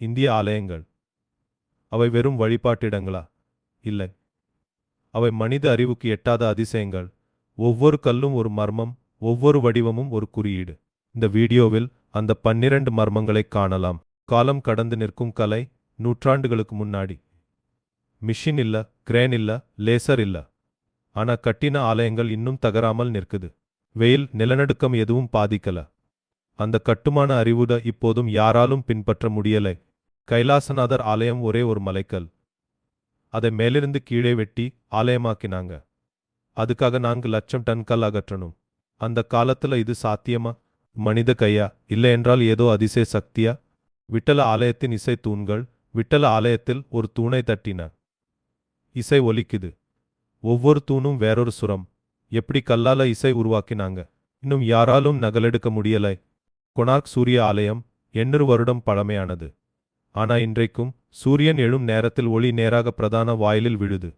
இந்திய ஆலயங்கள். அவை வெறும் வழிபாட்டிடங்களா? இல்லை. அவை மனித அறிவுக்கு எட்டாத அதிசயங்கள். ஒவ்வொரு கல்லும் ஒரு மர்மம் ஒவ்வொரு வடிவமும் ஒரு குறியீடு. இந்த வீடியோவில் அந்த பன்னிரண்டு மர்மங்களை காணலாம். காலம் கடந்து நிற்கும் கலை நூற்றாண்டுகளுக்கு முன்னாடி. மிஷின் இல்ல கிரேன் இல்ல லேசர் இல்ல. ஆனா கட்டின ஆலயங்கள் இன்னும் தகராமல் நிற்குது. வெயில் நிலநடுக்கம் எதுவும் பாதிக்கல. அந்த கட்டுமான அறிவுட இப்போதும் யாராலும் பின்பற்ற முடியலை. கைலாசநாதர் ஆலயம் ஒரே ஒரு மலைக்கல். அதை மேலிருந்து கீழே வெட்டி ஆலயமாக்கினாங்க. அதுக்காக நான்கு லட்சம் டன் கல் அகற்றணும். அந்த காலத்துல இது சாத்தியமா? மனித கையா? இல்லை என்றால் ஏதோ அதிசய சக்தியா? விட்டல ஆலயத்தின் இசை தூண்கள் விட்டல ஆலயத்தில் ஒரு தூணை தட்டின. இசை ஒலிக்குது. ஒவ்வொரு தூணும் வேறொரு சுரம். எப்படி கல்லால இசை உருவாக்கினாங்க? இன்னும் யாராலும் நகலெடுக்க முடியலை. கொனார்க் சூரிய ஆலயம் எண்ணூறு வருடம் பழமையானது. ஆனா இன்றைக்கும் சூரியன் எழும் நேரத்தில் ஒளி நேராக பிரதான வாயிலில் விழுது.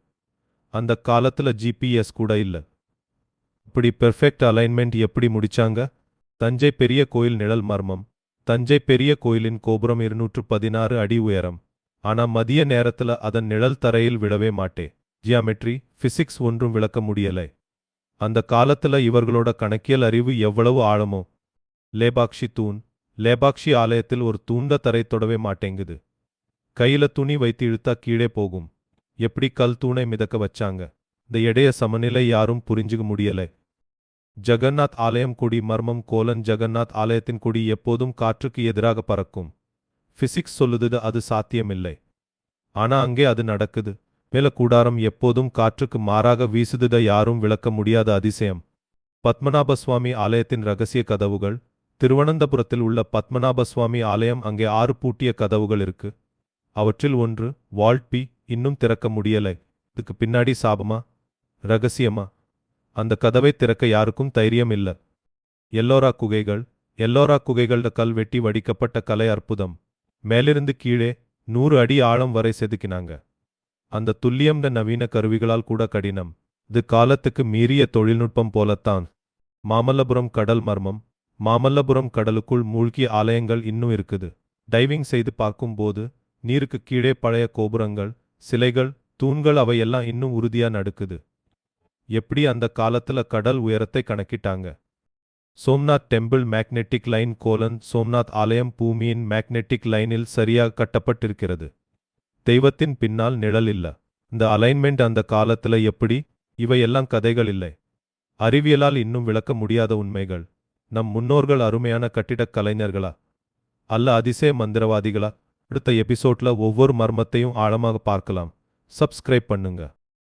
அந்த காலத்துல ஜிபிஎஸ் கூட இல்ல. இப்படி பெர்ஃபெக்ட் அலைன்மெண்ட் எப்படி முடிச்சாங்க? தஞ்சை பெரிய கோயில் நிழல் மர்மம். தஞ்சை பெரிய கோயிலின் கோபுரம் இருநூற்று பதினாறு அடி உயரம். ஆனா மதிய நேரத்துல அதன் நிழல் தரையில் விடவே மாட்டே. ஜியாமெட்ரி பிசிக்ஸ் ஒன்றும் விளக்க முடியலை. அந்த காலத்துல இவர்களோட கணக்கியல் அறிவு எவ்வளவு ஆழமோ? லேபாக்ஷி தூண் லேபாக்ஷி ஆலயத்தில் ஒரு தூண்ட தரை தொடவே மாட்டேங்குது. கையில துணி வைத்து இழுத்தா கீழே போகும். எப்படி கல் தூணை மிதக்க வச்சாங்க? இந்த எடைய சமநிலை யாரும் புரிஞ்சுக்க முடியலை. ஜெகநாத் ஆலயம் கொடி மர்மம் கோலன் ஜெகநாத் ஆலயத்தின் கொடி எப்போதும் காற்றுக்கு எதிராக பறக்கும். பிசிக்ஸ் சொல்லுது அது சாத்தியமில்லை. ஆனா அங்கே அது நடக்குது. மேல கூடாரம் எப்போதும் காற்றுக்கு மாறாக வீசுதுத யாரும் விளக்க முடியாத அதிசயம். பத்மநாப சுவாமி ஆலயத்தின் ரகசிய கதவுகள் திருவனந்தபுரத்தில் உள்ள பத்மநாப சுவாமி ஆலயம் அங்கே ஆறு பூட்டிய கதவுகள் இருக்கு. அவற்றில் ஒன்று வால்ட்பி இன்னும் திறக்க முடியலை. இதுக்கு பின்னாடி சாபமா? ரகசியமா? அந்த கதவை திறக்க யாருக்கும் தைரியம் இல்ல. எல்லோரா குகைகள் எல்லோரா குகைகள கல் வெட்டி வடிக்கப்பட்ட கலை அற்புதம். மேலிருந்து கீழே நூறு அடி ஆழம் வரை செதுக்கினாங்க. அந்த துல்லியம் நவீன கருவிகளால் கூட கடினம். இது காலத்துக்கு மீறிய தொழில்நுட்பம் போலத்தான். மாமல்லபுரம் கடல் மர்மம் மாமல்லபுரம் கடலுக்குள் மூழ்கிய ஆலயங்கள் இன்னும் இருக்குது. டைவிங் செய்து பார்க்கும்போது நீருக்கு கீழே பழைய கோபுரங்கள் சிலைகள் தூண்கள் அவையெல்லாம் இன்னும் உறுதியா நடக்குது. எப்படி அந்த காலத்துல கடல் உயரத்தை கணக்கிட்டாங்க? சோம்நாத் டெம்பிள் மேக்னெட்டிக் லைன் கோலன் சோம்நாத் ஆலயம் பூமியின் மேக்னெட்டிக் லைனில் சரியாக கட்டப்பட்டிருக்கிறது. தெய்வத்தின் பின்னால் நிழல் இல்ல. இந்த அலைன்மெண்ட் அந்த காலத்துல எப்படி? இவையெல்லாம் கதைகள் இல்லை. அறிவியலால் இன்னும் விளக்க முடியாத உண்மைகள். நம் முன்னோர்கள் அருமையான கட்டிடக் கலைஞர்களா? அல்ல அதிசய மந்திரவாதிகளா? அடுத்த எபிசோட்ல ஒவ்வொரு மர்மத்தையும் ஆழமாக பார்க்கலாம். சப்ஸ்கிரைப் பண்ணுங்க.